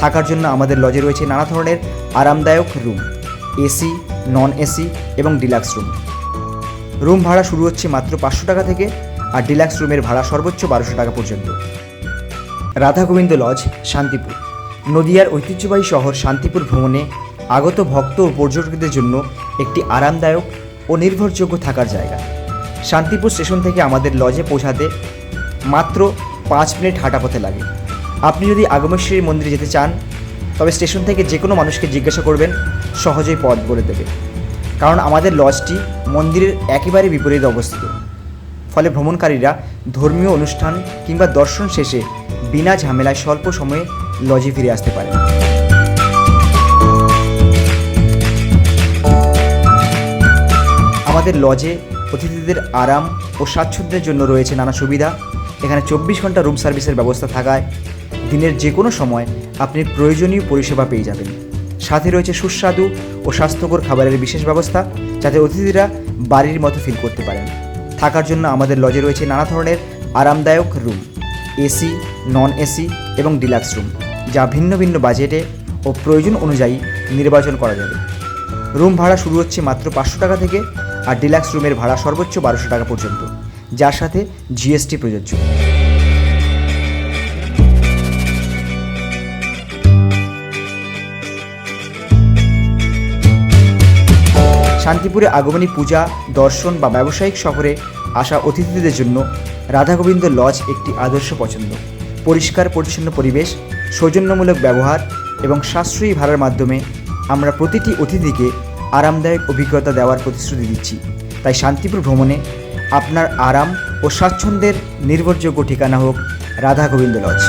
থাকার জন্য আমাদের লজে রয়েছে নানা ধরনের আরামদায়ক রুম, এসি নন এসি এবং ডিলাক্স রুম। রুম ভাড়া শুরু হচ্ছে মাত্র পাঁচশো টাকা থেকে আর ডিলাক্স রুমের ভাড়া সর্বোচ্চ বারোশো টাকা পর্যন্ত। রাধা গোবিন্দ লজ, শান্তিপুর। নদিয়ার ঐতিহ্যবাহী শহর শান্তিপুর ভ্রমণে আগত ভক্ত ও পর্যটকদের জন্য একটি আরামদায়ক ও নির্ভরযোগ্য থাকার জায়গা। শান্তিপুর স্টেশন থেকে আমাদের লজে পৌঁছাতে মাত্র পাঁচ মিনিট হাঁটা পথে লাগে। আপনি যদি আগমেশ্বরী মন্দিরে যেতে চান, তবে স্টেশন থেকে যে কোনো মানুষকে জিজ্ঞাসা করবেন, সহজেই পথ বলে দেবে। কারণ আমাদের লজটি মন্দিরের একেবারে বিপরীত অবস্থিত। ফলে ভ্রমণকারীরা ধর্মীয় অনুষ্ঠান কিংবা দর্শন শেষে বিনা ঝামেলায় স্বল্প সময়ে লজে ফিরে আসতে পারে আমাদের লজে অতিথিদের আরাম ও স্বাচ্ছন্দ্যের জন্য রয়েছে নানা সুবিধা। এখানে চব্বিশ ঘণ্টা রুম সার্ভিসের ব্যবস্থা থাকায় দিনের যে কোনো সময় আপনি প্রয়োজনীয় পরিষেবা পেয়ে যাবেন। সাথে রয়েছে সুস্বাদু ও স্বাস্থ্যকর খাবারের বিশেষ ব্যবস্থা, যাতে অতিথিরা বাড়ির মতো ফিল করতে পারেন। থাকার জন্য আমাদের লজে রয়েছে নানা ধরনের আরামদায়ক রুম এসি নন এসি এবং ডিলাক্স রুম যা ভিন্ন ভিন্ন বাজেটে ও প্রয়োজন অনুযায়ী নির্বাচন করা যাবে। রুম ভাড়া শুরু হচ্ছে মাত্র পাঁচশো টাকা থেকে আর ডিলাক্স রুমের ভাড়া সর্বোচ্চ বারোশো টাকা পর্যন্ত, যার সাথে জিএসটি প্রযোজ্য। শান্তিপুরে আগমনী পূজা, দর্শন বা ব্যবসায়িক সফরে আসা অতিথিদের জন্য রাধা গোবিন্দ লজ একটি আদর্শ পছন্দ। পরিষ্কার, পরিচ্ছন্ন পরিবেশ, সৌজন্যমূলক ব্যবহার এবং সাশ্রয়ী ভাড়ার মাধ্যমে আমরা প্রতিটি অতিথিকে আরামদায়ক অভিজ্ঞতা দেওয়ার প্রতিশ্রুতি দিচ্ছি। তাই শান্তিপুর ভ্রমণে আপনার আরাম ও স্বাচ্ছন্দ্যের নির্ভরযোগ্য ঠিকানা হোক রাধা গোবিন্দ লজ।